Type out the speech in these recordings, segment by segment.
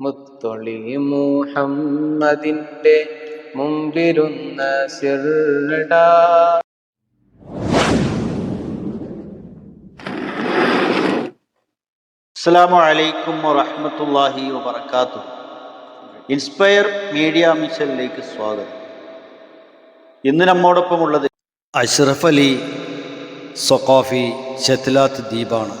മുത്തൊളി മുഹമ്മദിന്റെ മുമ്പിരുന്ന സിർഡാ. അസ്സാമു അലൈക്കും വറഹമത്തല്ലാഹി വബർക്കാത്തു ഇൻസ്പയർ മീഡിയ മിഷനിലേക്ക് സ്വാഗതം. ഇന്ന് നമ്മോടൊപ്പം ഉള്ളത് അഷ്റഫ് അലി സൊക്കാഫി ഷത്ലാത്ത് ദ്വീപാണ്.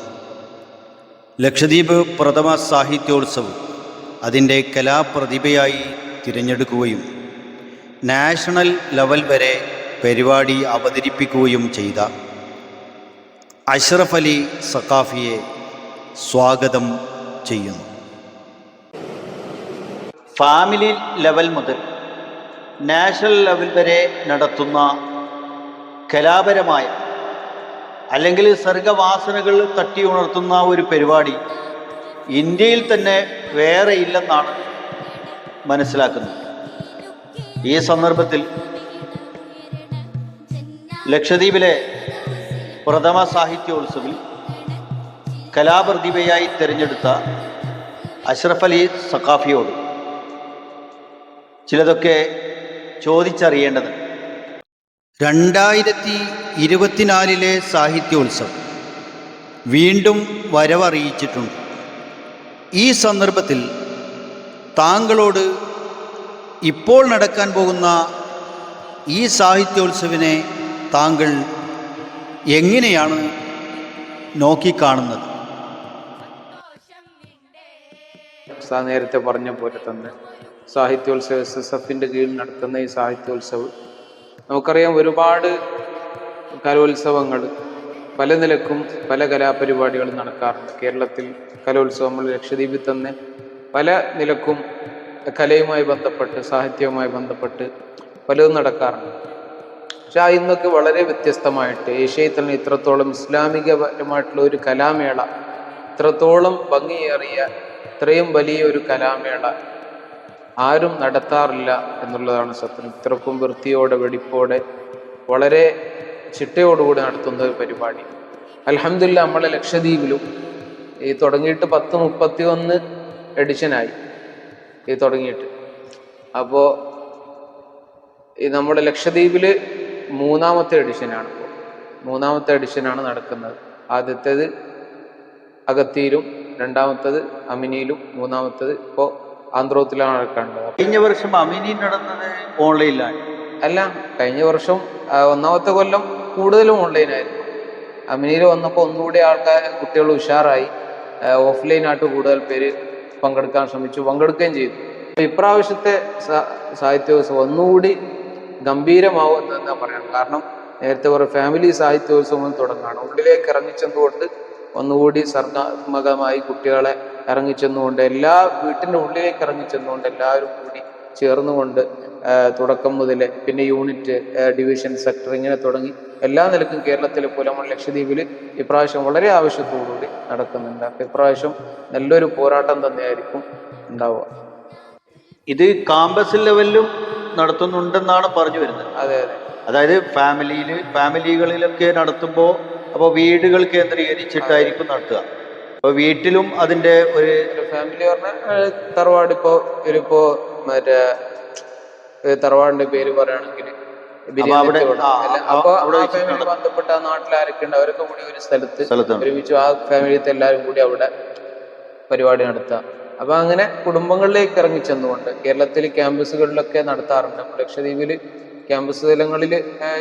ലക്ഷദ്വീപ് പ്രഥമ സാഹിത്യോത്സവം. അതിന്റെ കലാപ്രതിഭയായി തിരഞ്ഞെടുക്കുകയും നാഷണൽ ലെവൽ വരെ പരിപാടി അവതരിപ്പിക്കുകയും ചെയ്ത അഷ്റഫ് അലി സഖാഫിയെ സ്വാഗതം ചെയ്യുന്നു. ഫാമിലി ലെവൽ മുതൽ നാഷണൽ ലെവൽ വരെ നടത്തുന്ന കലാപരമായ അല്ലെങ്കിൽ സർഗവാസനകൾ തട്ടി ഉണർത്തുന്ന ഒരു പരിപാടി ഇന്ത്യയിൽ തന്നെ വേറെ ഇല്ലെന്നാണ് മനസ്സിലാക്കുന്നത്. ഈ സന്ദർഭത്തിൽ ലക്ഷദ്വീപിലെ പ്രഥമ സാഹിത്യോത്സവിൽ കലാപ്രതിഭയായി തിരഞ്ഞെടുത്ത അഷ്റഫ് അലി സഖാഫിയോട് ചിലതൊക്കെ ചോദിച്ചറിയേണ്ടത്. രണ്ടായിരത്തി ഇരുപത്തിനാലിലെ സാഹിത്യോത്സവം വീണ്ടും വരവറിയിച്ചിട്ടുണ്ട്. ഈ സന്ദർഭത്തിൽ താങ്കളോട് ഇപ്പോൾ നടക്കാൻ പോകുന്ന ഈ സാഹിത്യോത്സവിനെ താങ്കൾ എങ്ങനെയാണ് നോക്കിക്കാണുന്നത്? നേരത്തെ പറഞ്ഞ പോലെ തന്നെ സാഹിത്യോത്സവം എസ് എസ് എഫിന്റെ കീഴിൽ നടത്തുന്ന ഈ സാഹിത്യോത്സവം. നമുക്കറിയാം ഒരുപാട് കലോത്സവങ്ങൾ പല നിലക്കും പല കലാപരിപാടികളും നടക്കാറുണ്ട്. കേരളത്തിൽ കലോത്സവങ്ങൾ ലക്ഷദ്വീപിൽ തന്നെ പല നിലക്കും കലയുമായി ബന്ധപ്പെട്ട് സാഹിത്യവുമായി ബന്ധപ്പെട്ട് പലതും നടക്കാറുണ്ട്. പക്ഷെ ആ ഇന്നൊക്കെ വളരെ വ്യത്യസ്തമായിട്ട് ഏഷ്യയിൽ തന്നെ ഇത്രത്തോളം ഇസ്ലാമികപരമായിട്ടുള്ള ഒരു കലാമേള ഇത്രത്തോളം ഭംഗിയേറിയ ഇത്രയും വലിയ ഒരു കലാമേള ആരും നടത്താറില്ല എന്നുള്ളതാണ് സത്യം. ഇത്രക്കും വൃത്തിയോടെ വെടിപ്പോടെ വളരെ ചിട്ടയോടുകൂടി നടത്തുന്ന ഒരു പരിപാടി. അലഹമില്ല നമ്മളെ ലക്ഷദ്വീപിലും ഈ തുടങ്ങിയിട്ട് പത്ത് മുപ്പത്തി ഒന്ന് എഡിഷനായി ഈ തുടങ്ങിയിട്ട്. അപ്പോൾ ഈ നമ്മുടെ ലക്ഷദ്വീപിൽ മൂന്നാമത്തെ എഡിഷനാണ് ഇപ്പോൾ മൂന്നാമത്തെ എഡിഷനാണ് നടക്കുന്നത്. ആദ്യത്തേത് അഗത്തിയിലും രണ്ടാമത്തത് അമിനിയിലും മൂന്നാമത്തത് ഇപ്പോ ആന്ധ്രോത്തിലാണ് നടക്കേണ്ടത് കഴിഞ്ഞ വർഷം അമിനി നടന്നത് ഓൺലൈനിലാണ് അല്ല കഴിഞ്ഞ വർഷം ഒന്നാമത്തെ കൊല്ലം കൂടുതലും ഓൺലൈനായിരുന്നു. അമിനിയിൽ വന്നപ്പോൾ ഒന്നുകൂടി ആൾക്കാർ കുട്ടികൾ ഉഷാറായി. ഓഫ്ലൈൻ ആയിട്ട് കൂടുതൽ പേര് പങ്കെടുക്കാൻ ശ്രമിച്ചു പങ്കെടുക്കുകയും ചെയ്തു. ഇപ്രാവശ്യത്തെ സാഹിത്യോത്സവം ഒന്നുകൂടി ഗംഭീരമാവും എന്ന് തന്നെ പറയാം. കാരണം നേരത്തെ പറഞ്ഞ ഫാമിലി സാഹിത്യോത്സവം തുടങ്ങാണ് ഉള്ളിലേക്ക് ഇറങ്ങിച്ചെന്നുകൊണ്ട് ഒന്നുകൂടി സർഗാത്മകമായി കുട്ടികളെ ഇറങ്ങിച്ചെന്നുകൊണ്ട് എല്ലാ വീട്ടിന്റെ ഉള്ളിലേക്ക് ഇറങ്ങിച്ചെന്നുകൊണ്ട് എല്ലാവരും കൂടി ചേർന്നുകൊണ്ട് തുടക്കം മുതൽ പിന്നെ യൂണിറ്റ് ഡിവിഷൻ സെക്ടർ ഇങ്ങനെ തുടങ്ങി എല്ലാ നിലക്കും കേരളത്തിലെ പുലമൺ ലക്ഷദ്വീപിൽ ഇപ്രാവശ്യം വളരെ ആവശ്യത്തോടുകൂടി നടക്കുന്നുണ്ട്. അപ്പൊ ഇപ്രാവശ്യം നല്ലൊരു പോരാട്ടം തന്നെയായിരിക്കും ഉണ്ടാവുക. ഇത് കാമ്പസ് ലെവലിലും നടത്തുന്നുണ്ടെന്നാണ് പറഞ്ഞു വരുന്നത്. അതെ അതെ. അതായത് ഫാമിലിയിൽ ഫാമിലികളിലൊക്കെ നടത്തുമ്പോൾ അപ്പോൾ വീടുകൾ കേന്ദ്രീകരിച്ചിട്ടായിരിക്കും നടത്തുക. അപ്പോൾ വീട്ടിലും അതിന്റെ ഒരു ഫാമിലി പറഞ്ഞാൽ തറവാട് ഇപ്പോൾ ഒരു ഇപ്പോൾ മറ്റേ തറവാടിന്റെ തറവാടിന്റെ പേര് പറയുകയാണെങ്കിൽ ബന്ധപ്പെട്ട നാട്ടിൽ ആരൊക്കെ ഉണ്ട്? അവരൊക്കെ കൂടി ഒരു സ്ഥലത്ത് ഒരുമിച്ച് ആ ഫാമിലിത്തെ എല്ലാവരും കൂടി അവിടെ പരിപാടി നടത്താം. അപ്പൊ അങ്ങനെ കുടുംബങ്ങളിലേക്ക് ഇറങ്ങി ചെന്നുകൊണ്ട് കേരളത്തിൽ ക്യാമ്പസുകളിലൊക്കെ നടത്താറുണ്ട്. ലക്ഷദ്വീപിൽ ക്യാമ്പസ് തലങ്ങളിൽ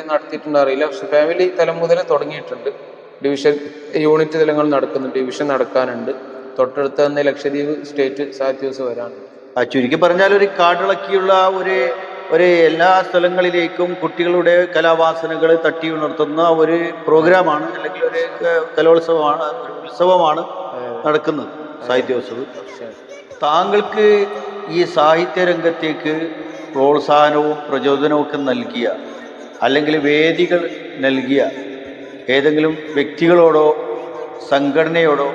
നടത്തിയിട്ടുണ്ട്. അറിയില്ല. പക്ഷെ ഫാമിലി തലം മുതൽ തുടങ്ങിയിട്ടുണ്ട്. ഡിവിഷൻ യൂണിറ്റ് തലങ്ങൾ നടക്കുന്നുണ്ട്. ഡിവിഷൻ നടക്കാനുണ്ട്. തൊട്ടടുത്ത് തന്നെ ലക്ഷദ്വീപ് സ്റ്റേറ്റ് സാഹിത്യോത്സവം വരാനുണ്ട് ചുരുക്കി പറഞ്ഞാൽ ഒരു കാടിളക്കിയുള്ള ഒരു ഒരു എല്ലാ സ്ഥലങ്ങളിലേക്കും കുട്ടികളുടെ കലാവാസനകൾ തട്ടി ഉണർത്തുന്ന ഒരു പ്രോഗ്രാമാണ് അല്ലെങ്കിൽ ഒരു കലോത്സവമാണ് ഒരു ഉത്സവമാണ് നടക്കുന്നത് സാഹിത്യോത്സവം. താങ്കൾക്ക് ഈ സാഹിത്യ രംഗത്തേക്ക് പ്രോത്സാഹനവും പ്രചോദനവും ഒക്കെ നൽകിയ അല്ലെങ്കിൽ വേദികൾ നൽകിയ ഏതെങ്കിലും വ്യക്തികളോടോ സംഘടനയോടോ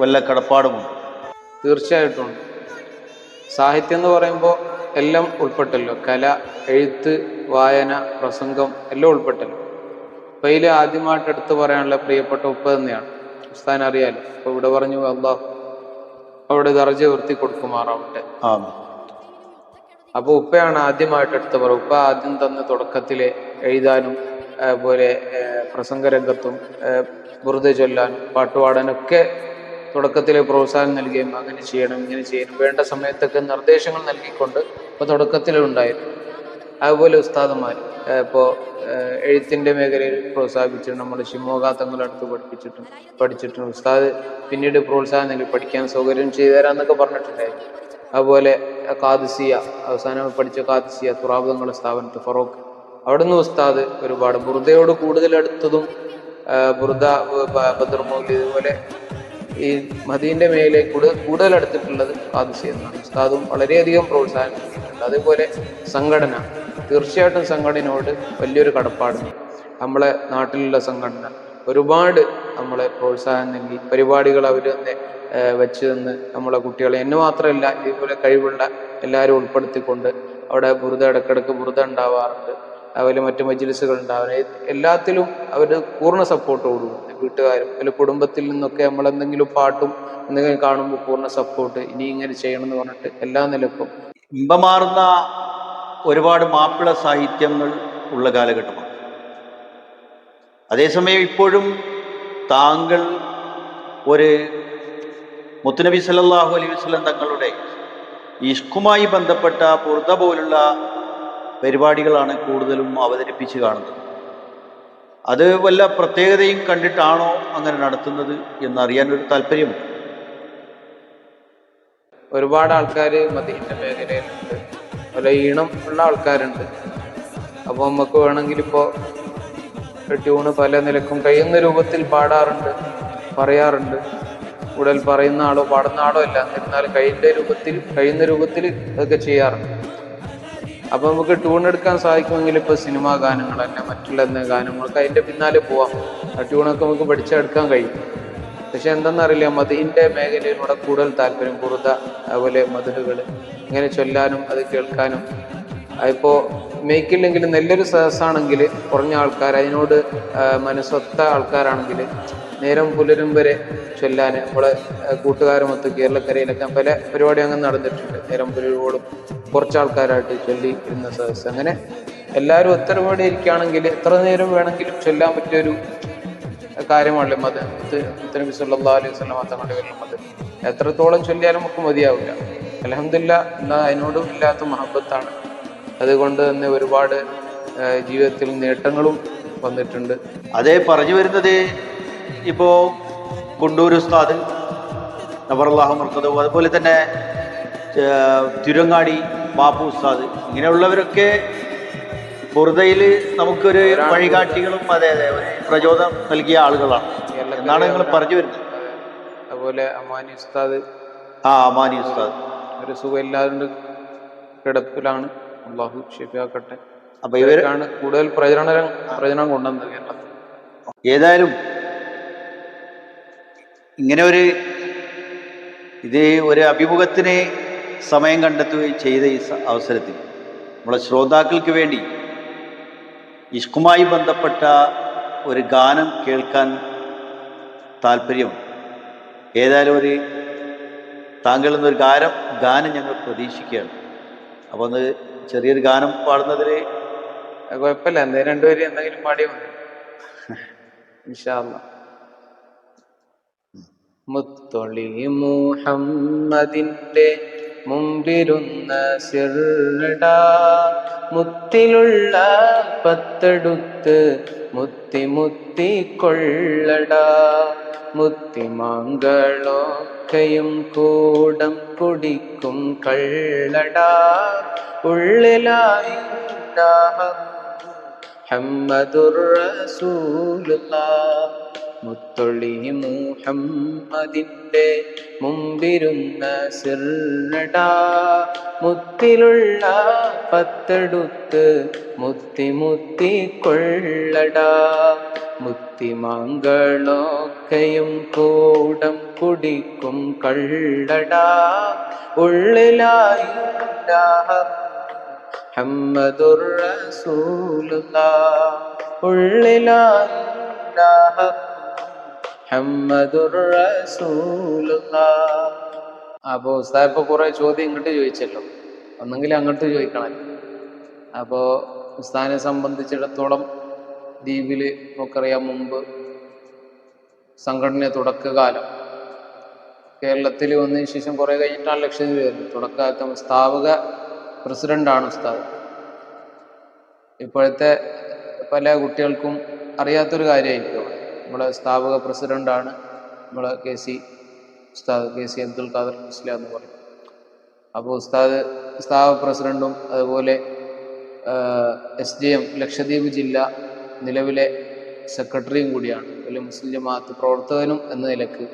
വല്ല കടപ്പാടുമുണ്ട്? തീർച്ചയായിട്ടും. സാഹിത്യം എന്ന് പറയുമ്പോൾ എല്ലാം ഉൾപ്പെട്ടല്ലോ. കല എഴുത്ത് വായന പ്രസംഗം എല്ലാം ഉൾപ്പെട്ടല്ലോ. അപ്പൊ ഇതിൽ ആദ്യമായിട്ട് എടുത്തു പറയാനുള്ള പ്രിയപ്പെട്ട ഉപ്പ തന്നെയാണ്. ഉസ്താൻ അറിയാലോ. അപ്പൊ ഇവിടെ പറഞ്ഞു അള്ളാഹ് അവിടെ ദർജ ഉയർത്തി കൊടുക്കുമാറാവട്ടെ. അപ്പൊ ഉപ്പയാണ് ആദ്യമായിട്ട് എടുത്തു പറയുക. ഉപ്പ ആദ്യം തന്ന തുടക്കത്തിലെ എഴുതാനും അതുപോലെ പ്രസംഗരംഗത്തും വെറുതെ ചൊല്ലാനും പാട്ടുപാടാനൊക്കെ തുടക്കത്തിലെ പ്രോത്സാഹനം നൽകുകയും അങ്ങനെ ചെയ്യണം ഇങ്ങനെ ചെയ്യണം വേണ്ട സമയത്തൊക്കെ നിർദ്ദേശങ്ങൾ നൽകിക്കൊണ്ട് ഇപ്പോൾ തുടക്കത്തിലുണ്ടായിരുന്നു. അതുപോലെ ഉസ്താദന്മാർ ഇപ്പോൾ എഴുത്തിന്റെ മേഖലയിൽ പ്രോത്സാഹിപ്പിച്ചു നമ്മൾ ഷിമോഗ അടുത്ത് പഠിപ്പിച്ചിട്ടും പഠിച്ചിട്ടുണ്ട്. ഉസ്താദ് പിന്നീട് പ്രോത്സാഹനം നൽകി പഠിക്കാൻ സൗകര്യം ചെയ്തു തരാമെന്നൊക്കെ പറഞ്ഞിട്ടുണ്ടായിരുന്നു. അതുപോലെ കാദിസിയ അവസാനം പഠിച്ച കാദിസിയ തുറാബുദങ്ങൾ സ്ഥാപനത്ത് ഫറോക്ക്. അവിടുന്ന് ഉസ്താദ് ഒരുപാട് ബുറുദയോട് കൂടുതൽ അടുത്തതും ബുർദ ബദർ ഇതുപോലെ ഈ മദീന്റെ മേലെ കൂടുതൽ കൂടുതൽ അടുത്തിട്ടുള്ളത് കാദിസി എന്നാണ് ഉസ്താദും വളരെയധികം പ്രോത്സാഹനം അതേപോലെ സംഘടന. തീർച്ചയായിട്ടും സംഘടനയോട് വലിയൊരു കടപ്പാടുണ്ട്. നമ്മളെ നാട്ടിലുള്ള സംഘടന ഒരുപാട് നമ്മളെ പ്രോത്സാഹനം നൽകി പരിപാടികൾ അവർ തന്നെ വെച്ച് തന്ന് നമ്മളെ കുട്ടികളെ എന്നെ മാത്രമല്ല ഇതുപോലെ കഴിവുള്ള എല്ലാവരും ഉൾപ്പെടുത്തിക്കൊണ്ട് അവിടെ ബുറുത ഇടക്കിടക്ക് ബുറുത ഉണ്ടാവാറുണ്ട്. അതുപോലെ മറ്റു മജിലിസുകൾ ഉണ്ടാവാറുണ്ട്. എല്ലാത്തിലും അവർ പൂർണ സപ്പോർട്ടോടും വീട്ടുകാരും അല്ലെങ്കിൽ കുടുംബത്തിൽ നിന്നൊക്കെ നമ്മൾ എന്തെങ്കിലും പാട്ടും എന്തെങ്കിലും കാണുമ്പോൾ പൂർണ സപ്പോർട്ട് ഇനി ഇങ്ങനെ ചെയ്യണം എന്ന് പറഞ്ഞിട്ട് എല്ലാ നിലക്കും. ഇമ്പമാർന്ന ഒരുപാട് മാപ്പിള സാഹിത്യങ്ങൾ ഉള്ള കാലഘട്ടമാണ്. അതേസമയം ഇപ്പോഴും താങ്കൾ ഒരു മുത്തുനബി സല്ലാഹു അലൈഹി വസല്ലം തങ്ങളുടെ ഇഷ്കുമായി ബന്ധപ്പെട്ട പുറത പോലുള്ള പരിപാടികളാണ് കൂടുതലും അവതരിപ്പിച്ച് കാണുന്നത്. അത് വല്ല പ്രത്യേകതയും കണ്ടിട്ടാണോ അങ്ങനെ നടത്തുന്നത് എന്നറിയാൻ ഒരു താല്പര്യമുണ്ട്. ഒരുപാട് ആൾക്കാർ മദീന്റെ മേഖലയിലുണ്ട് പല ഈണം ഉള്ള ആൾക്കാരുണ്ട്. അപ്പോൾ നമുക്ക് വേണമെങ്കിൽ ഇപ്പോൾ ട്യൂണ് പല നിലക്കും കഴിയുന്ന രൂപത്തിൽ പാടാറുണ്ട് പറയാറുണ്ട്. കൂടുതൽ പറയുന്ന ആളോ പാടുന്ന ആളോ അല്ല. എന്നിരുന്നാലും കഴിയുന്ന രൂപത്തിൽ കഴിയുന്ന രൂപത്തിൽ ഇതൊക്കെ ചെയ്യാറുണ്ട്. അപ്പൊ നമുക്ക് ട്യൂൺ എടുക്കാൻ സാധിക്കുമെങ്കിൽ ഇപ്പൊ സിനിമാ ഗാനങ്ങൾ തന്നെ മറ്റുള്ള എന്തെങ്കിലും ഗാനങ്ങൾക്ക് അതിന്റെ പിന്നാലെ പോവാം. ആ ട്യൂണൊക്കെ നമുക്ക് പഠിച്ചെടുക്കാൻ കഴിയും. പക്ഷെ എന്തെന്നറിയില്ല മതിന്റെ മേഖലയിലൂടെ കൂടുതൽ താല്പര്യം കുറുത അതുപോലെ മധുഹകൾ ഇങ്ങനെ ചൊല്ലാനും അത് കേൾക്കാനും അതിപ്പോ മേക്കില്ലെങ്കിൽ നല്ലൊരു സദസ്സാണെങ്കിൽ കുറഞ്ഞ ആൾക്കാർ അതിനോട് മനസ്സൊത്ത ആൾക്കാരാണെങ്കിൽ നേരം പുലരും വരെ ചൊല്ലാൻ നമ്മളെ കൂട്ടുകാരുമൊത്ത് കേരളക്കരയിലൊക്കെ പല പരിപാടി അങ്ങനെ നടന്നിട്ടുണ്ട്. നേരം പുലരുവോടും കുറച്ച് ആൾക്കാരായിട്ട് ചൊല്ലി ഇരുന്ന സദസ്സ്. അങ്ങനെ എല്ലാവരും ഒത്തൊരുപാടി ഇരിക്കുകയാണെങ്കിൽ എത്ര നേരം വേണമെങ്കിലും ചൊല്ലാൻ പറ്റിയൊരു കാര്യമാണല്ലോ മത് നബി സല്ലാ അലൈഹി വസല്ലം തങ്ങളുടെ വരുന്ന മത് എത്രത്തോളം ചൊല്ലിയാലും നമുക്ക് മതിയാവില്ല. അലഹമില്ല എന്നാൽ അതിനോടും ഇല്ലാത്ത മഹബത്താണ്. അതുകൊണ്ട് തന്നെ ഒരുപാട് ജീവിതത്തിൽ നേട്ടങ്ങളും വന്നിട്ടുണ്ട്. അതേ പറഞ്ഞു വരുന്നത് ഇപ്പോ കൊണ്ടൂർ ഉസ്താദ് നബറല്ലാഹു മർക്കദവും അതുപോലെ തന്നെ തിരുവങ്ങാടി ബാപ്പു ഉസ്താദ് ഇങ്ങനെയുള്ളവരൊക്കെ ബുറുദയിൽ നമുക്കൊരു വഴികാട്ടികളും അതെ അതെ പ്രചോദനം നൽകിയ ആളുകളാണ്. എന്നാണ് നിങ്ങൾ പറഞ്ഞു വരുന്നത്. അതുപോലെ അമാനി ഉസ്താദ്. ആ അമാനി ഉസ്താദ്. ഒരു സുഖമില്ലാതെ കിടപ്പിലാണ്. അള്ളാഹു ഷെഫിയാക്കട്ടെ അപ്പൊ ഇവരാണ് കൂടുതൽ പ്രചരണം പ്രചരണം കൊണ്ടുവന്നത് കേരളത്തിൽ. ഏതായാലും ഇങ്ങനെ ഒരു ഇത് ഒരു അഭിമുഖത്തിന് സമയം കണ്ടെത്തുകയും ചെയ്ത ഈ അവസരത്തിൽ നമ്മളെ ശ്രോതാക്കൾക്ക് വേണ്ടി ഇഷ്കുമായി ബന്ധപ്പെട്ട ഒരു ഗാനം കേൾക്കാൻ താല്പര്യം ഏതായാലും ഒരു താങ്കളിൽ നിന്നൊരു ഗാനം ഗാനം ഞങ്ങൾ പ്രതീക്ഷിക്കുകയാണ്. അപ്പോൾ ഒന്ന് ചെറിയൊരു ഗാനം പാടുന്നതിൽ കുഴപ്പമില്ല. എന്തേ രണ്ടുപേരും എന്തെങ്കിലും പാടിയാൽ മതി. ഇൻഷാ അല്ലാ. മുത്തൊളി മുഹമ്മദിന്റെ മുമ്പിരുന്ന സിർടാ മുത്തിലുള്ള പത്തെടുത്ത് മുത്തി മുത്തി കൊള്ളടാ. മുത്തിമാങ്കളൊക്കെയും കൂടം കുടിക്കും കള്ളടാ. ഉള്ളിലായി മുഹമ്മദുർ റസൂലുള്ളാഹ് മുത്തൊളി അതിന്റെ മുമ്പിരുന്ന സിർണടാ മുത്തിലുള്ള പത്തെടുത്ത് മുത്തി മുത്തി കൊള്ളടാ. മുത്തിമാങ്കളൊക്കെയും കൂടം കുടിക്കും കള്ളടാ. ഉള്ളിലായി മുഹമ്മദുർ റസൂലുള്ളാഹ് ഉള്ളിലായി മുഹമ്മദുർ അപ്പോൾ ഉസ്താദ് ഇപ്പോൾ കുറേ ചോദ്യം ഇങ്ങോട്ട് ചോദിച്ചല്ലോ. ഒന്നെങ്കിൽ അങ്ങോട്ട് ചോദിക്കണം. അപ്പോൾ ഉസ്താദിനെ സംബന്ധിച്ചിടത്തോളം ദ്വീപിൽ നമുക്കറിയാം മുമ്പ് സംഘടന തുടക്കകാലം. കേരളത്തിൽ വന്നതിന് ശേഷം കുറേ കഴിഞ്ഞിട്ടാണ് ലക്ഷദ്വീപ് വരുന്നത്. തുടക്കകാലത്ത് സ്ഥാപക പ്രസിഡന്റാണ് ഉസ്താദ്. ഇപ്പോഴത്തെ പല കുട്ടികൾക്കും അറിയാത്തൊരു കാര്യമായിരിക്കും. നമ്മളെ സ്ഥാപക പ്രസിഡന്റാണ് നമ്മളെ കെ സി ഉസ്താദ് കെ സി അബ്ദുൽ ഖാദർ മുസ്ല എന്ന് പറയും. അപ്പോൾ ഉസ്താദ് സ്ഥാപക പ്രസിഡന്റും അതുപോലെ എസ് ഡി എം ലക്ഷദ്വീപ് ജില്ല നിലവിലെ സെക്രട്ടറിയും കൂടിയാണ്. വലിയ മുസ്ലിം ജമാഅത്ത് പ്രവർത്തകനും എന്ന നിലയ്ക്ക്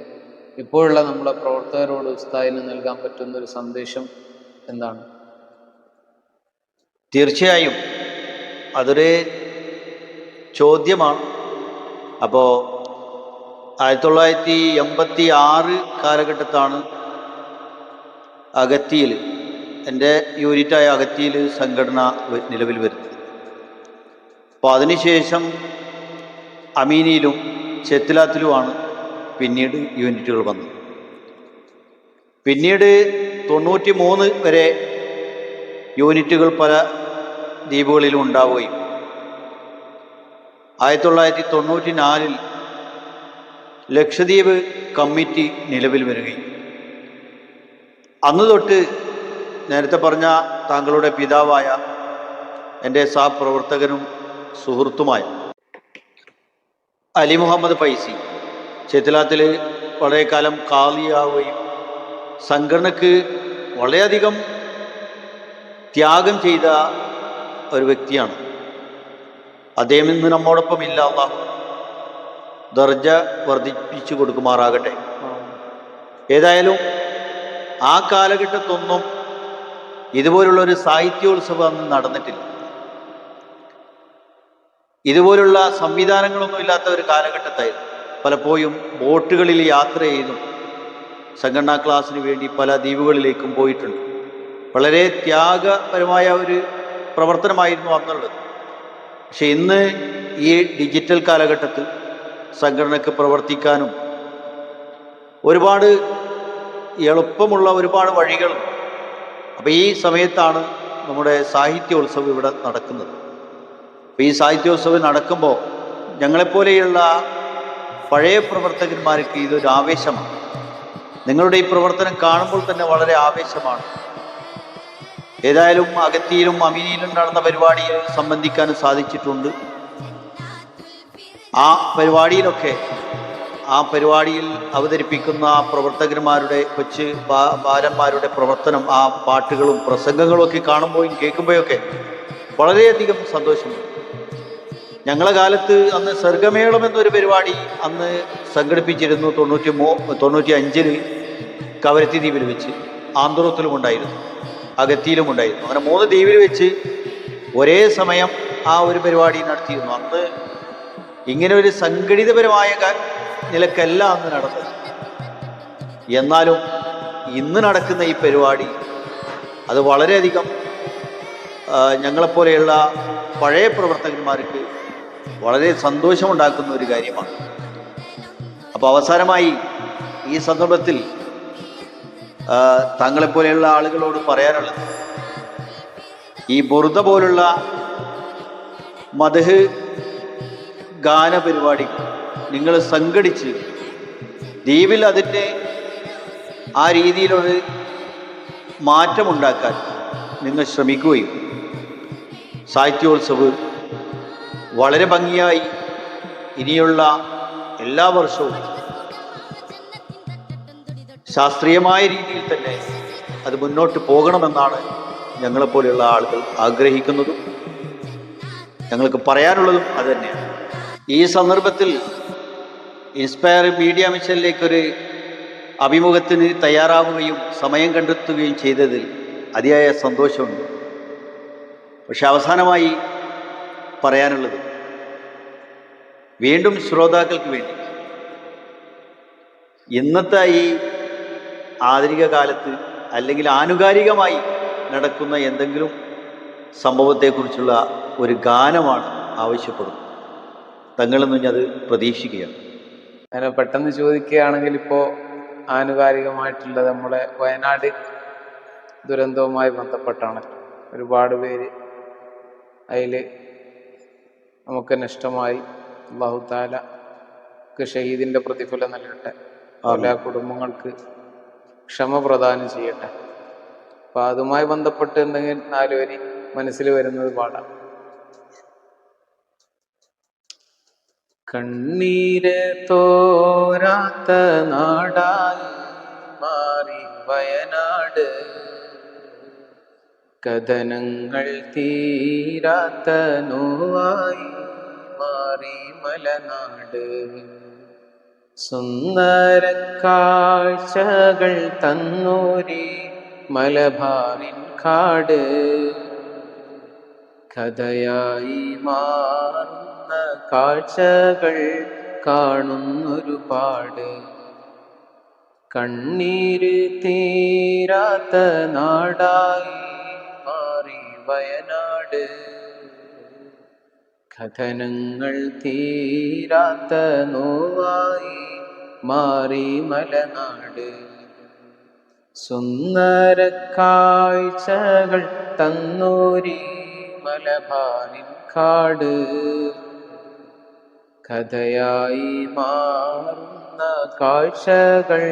ഇപ്പോഴുള്ള നമ്മളെ പ്രവർത്തകരോട് ഉസ്താദിന് നൽകാൻ പറ്റുന്ന ഒരു സന്ദേശം എന്താണ്? തീർച്ചയായും അതൊരു ചോദ്യമാണ്. അപ്പോൾ ആയിരത്തി തൊള്ളായിരത്തി എൺപത്തി ആറ് കാലഘട്ടത്താണ് അഗത്തിയിൽ എന്റെ യൂണിറ്റായ അഗത്തിയിൽ സംഘടന നിലവിൽ വരുന്നത്. അപ്പോൾ അതിനുശേഷം അമീനിയിലും ചെത്തിലാത്തിലുമാണ് പിന്നീട് യൂണിറ്റുകൾ വന്നത്. പിന്നീട് തൊണ്ണൂറ്റി മൂന്ന് വരെ യൂണിറ്റുകൾ പല ദ്വീപുകളിലും ഉണ്ടാവുകയും ആയിരത്തി തൊള്ളായിരത്തി തൊണ്ണൂറ്റി നാലിൽ ലക്ഷദ്വീപ് കമ്മിറ്റി നിലവിൽ വരികയും. അന്ന് തൊട്ട് നേരത്തെ പറഞ്ഞ താങ്കളുടെ പിതാവായ എന്റെ സഹപ്രവർത്തകനും സുഹൃത്തുമായ അലി മുഹമ്മദ് ഫൈസി ചെത്തിലാത്തിൽ വളരെ കാലം കാളിയാവുകയും സംഘടനക്ക് വളരെയധികം ത്യാഗം ചെയ്ത ഒരു വ്യക്തിയാണ്. അദ്ദേഹം ഇന്ന് നമ്മോടൊപ്പം ഇല്ല അള്ളാഹു. ദർജ വർദ്ധിപ്പിച്ചു കൊടുക്കുമാറാകട്ടെ. ഏതായാലും ആ കാലഘട്ടത്തൊന്നും ഇതുപോലുള്ള ഒരു സാഹിത്യോത്സവം അന്ന് നടന്നിട്ടില്ല. ഇതുപോലുള്ള സംവിധാനങ്ങളൊന്നും ഇല്ലാത്ത ഒരു കാലഘട്ടത്തായിരുന്നു. പലപ്പോഴും ബോട്ടുകളിൽ യാത്ര ചെയ്തും. സംഘടനാ ക്ലാസ്സിന് വേണ്ടി പല ദ്വീപുകളിലേക്കും പോയിട്ടുണ്ട്. വളരെ ത്യാഗപരമായ ഒരു പ്രവർത്തനമായിരുന്നു അന്നുള്ളത്. പക്ഷെ ഇന്ന് ഈ ഡിജിറ്റൽ കാലഘട്ടത്തിൽ സംഘടനയ്ക്ക് പ്രവർത്തിക്കാനും ഒരുപാട് എളുപ്പമുള്ള ഒരുപാട് വഴികൾ അപ്പോൾ ഈ സമയത്താണ് നമ്മുടെ സാഹിത്യോത്സവം ഇവിടെ നടക്കുന്നത്. അപ്പോൾ ഈ സാഹിത്യോത്സവം നടക്കുമ്പോൾ ഞങ്ങളെപ്പോലെയുള്ള പഴയ പ്രവർത്തകന്മാർക്ക് ഇതൊരു ആവേശമാണ്. നിങ്ങളുടെ ഈ പ്രവർത്തനം കാണുമ്പോൾ തന്നെ വളരെ ആവേശമാണ്. ഏതായാലും അഗത്തിയിലും അമീനിയിലും നടന്ന പരിപാടിയിൽ സംബന്ധിക്കാൻ സാധിച്ചിട്ടുണ്ട്. ആ പരിപാടിയിലൊക്കെ ആ പരിപാടിയിൽ അവതരിപ്പിക്കുന്ന ആ പ്രവർത്തകന്മാരുടെ കൊച്ച് ബാലന്മാരുടെ പ്രവർത്തനം ആ പാട്ടുകളും പ്രസംഗങ്ങളും ഒക്കെ കാണുമ്പോഴും കേൾക്കുമ്പോഴൊക്കെ വളരെയധികം സന്തോഷമുണ്ട്. ഞങ്ങളെ കാലത്ത് അന്ന് സർഗമേളം എന്നൊരു പരിപാടി അന്ന് സംഘടിപ്പിച്ചിരുന്നു തൊണ്ണൂറ്റി മൂ തൊണ്ണൂറ്റി അഞ്ചിൽ കവരത്തി ദ്വീപിൽ വെച്ച്. ആന്ധ്രത്തിലും ഉണ്ടായിരുന്നു. അഗത്തിയിലും ഉണ്ടായിരുന്നു അങ്ങനെ മൂന്ന് ദ്വീപിൽ വെച്ച് ഒരേ സമയം ആ ഒരു പരിപാടി നടത്തിയിരുന്നു. അന്ന് ഇങ്ങനെ ഒരു സംഘടിതപരമായ നിലക്കല്ല അന്ന് നടന്നത്. എന്നാലും ഇന്ന് നടക്കുന്ന ഈ പരിപാടി അത് വളരെയധികം ഞങ്ങളെപ്പോലെയുള്ള പഴയ പ്രവർത്തകന്മാർക്ക് വളരെ സന്തോഷമുണ്ടാക്കുന്ന ഒരു കാര്യമാണ്. അപ്പോൾ അവസാനമായി ഈ സന്ദർഭത്തിൽ ആ, താങ്കളെപ്പോലെയുള്ള ആളുകളോട് പറയാനുള്ളത് ഈ ബുറുദ പോലുള്ള മതഹ് ഗാന പരിപാടി നിങ്ങൾ സംഘടിച്ച് ദ്വീപിൽ അതിന്റെ ആ രീതിയിലൊരു മാറ്റമുണ്ടാക്കാൻ നിങ്ങൾ ശ്രമിക്കുകയും സാഹിത്യോത്സവ് വളരെ ഭംഗിയായി ഇനിയുള്ള എല്ലാ വർഷവും ശാസ്ത്രീയമായ രീതിയിൽ തന്നെ അത് മുന്നോട്ട് പോകണമെന്നാണ് ഞങ്ങളെപ്പോലെയുള്ള ആളുകൾ ആഗ്രഹിക്കുന്നതും ഞങ്ങൾക്ക് പറയാനുള്ളതും അതുതന്നെയാണ് ഈ സന്ദർഭത്തിൽ ഇൻസ്പയർ മീഡിയ മിഷനിലേക്കൊരു അഭിമുഖത്തിന് തയ്യാറാവുകയും സമയം കണ്ടെത്തുകയും ചെയ്തതിൽ അതിയായ സന്തോഷമുണ്ട്. പക്ഷെ അവസാനമായി പറയാനുള്ളത് വീണ്ടും ശ്രോതാക്കൾക്ക് വേണ്ടി. ഇന്നത്തെ ഈ ആധുനിക കാലത്ത് അല്ലെങ്കിൽ ആനുകാലികമായി നടക്കുന്ന എന്തെങ്കിലും സംഭവത്തെക്കുറിച്ചുള്ള ഒരു ഗാനമാണ് ആവശ്യപ്പെടുന്നത്. തങ്ങളിൽ അത് പ്രതീക്ഷിക്കുകയാണ്. അങ്ങനെ പെട്ടെന്ന് ചോദിക്കുകയാണെങ്കിൽ ഇപ്പോൾ ആനുകാലികമായിട്ടുള്ള നമ്മുടെ വയനാട് ദുരന്തവുമായി ബന്ധപ്പെട്ടാണ്. ഒരുപാട് പേര് അതിൽ നമുക്ക് നഷ്ടമായി അള്ളാഹു താലക്ക് ഷഹീദിന്റെ പ്രതിഫലം നൽകട്ടെ. എല്ലാ കുടുംബങ്ങൾക്ക് ക്ഷമ പ്രദാനം ചെയ്യട്ടെ. അപ്പൊ അതുമായി ബന്ധപ്പെട്ട് എന്തെങ്കിലും നാലുവരി മനസ്സിൽ വരുന്നത് പാടാം. കണ്ണീര് തോരാത്ത നാടായി മാറി വയനാട്. കഥനങ്ങൾ തീരാത്ത നോവായി മാറി മലനാട്. സുന്ദര കാഴ്ചകൾ തന്നൂരി മലബാറിൻ കാട്. കഥയായി മാറുന്ന കാഴ്ചകൾ കാണുന്നൊരുപാട്. കണ്ണീര് തീരാത്ത നാടായി മാറി വയനാട്. കഥനങ്ങൾ തീരാത്ത നോവായി മാറി മലനാട്. സുന്ദര കാഴ്ചകൾ തന്നൂരി മലബാറിൻ കാട്. കഥയായി മാറുന്ന കാഴ്ചകൾ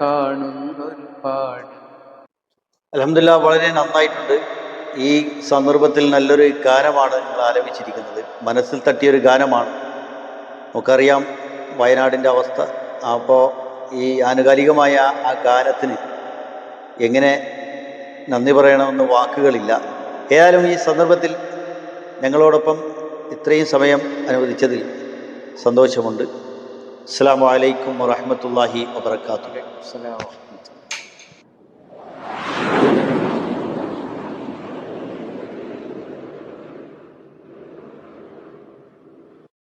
കാണുന്നൊരുപാട്. അലഹമില്ല വളരെ നന്നായിട്ടുണ്ട്. ഈ സന്ദർഭത്തിൽ നല്ലൊരു ഗാനമാണ് നിങ്ങൾ ആലപിച്ചിരിക്കുന്നത്. മനസ്സിൽ തട്ടിയൊരു ഗാനമാണ്. നമുക്കറിയാം വയനാടിന്റെ അവസ്ഥ. അപ്പോൾ ഈ ആനുകാലികമായ ആ ഗാനത്തിന് എങ്ങനെ നന്ദി പറയണമെന്ന് വാക്കുകളില്ല. ഏതായാലും ഈ സന്ദർഭത്തിൽ ഞങ്ങളോടൊപ്പം ഇത്രയും സമയം അനുവദിച്ചതിൽ സന്തോഷമുണ്ട്. അസ്സാം വലൈക്കും വറഹമത്തല്ലാഹി വാബർക്കാത്തു അലൈക്കും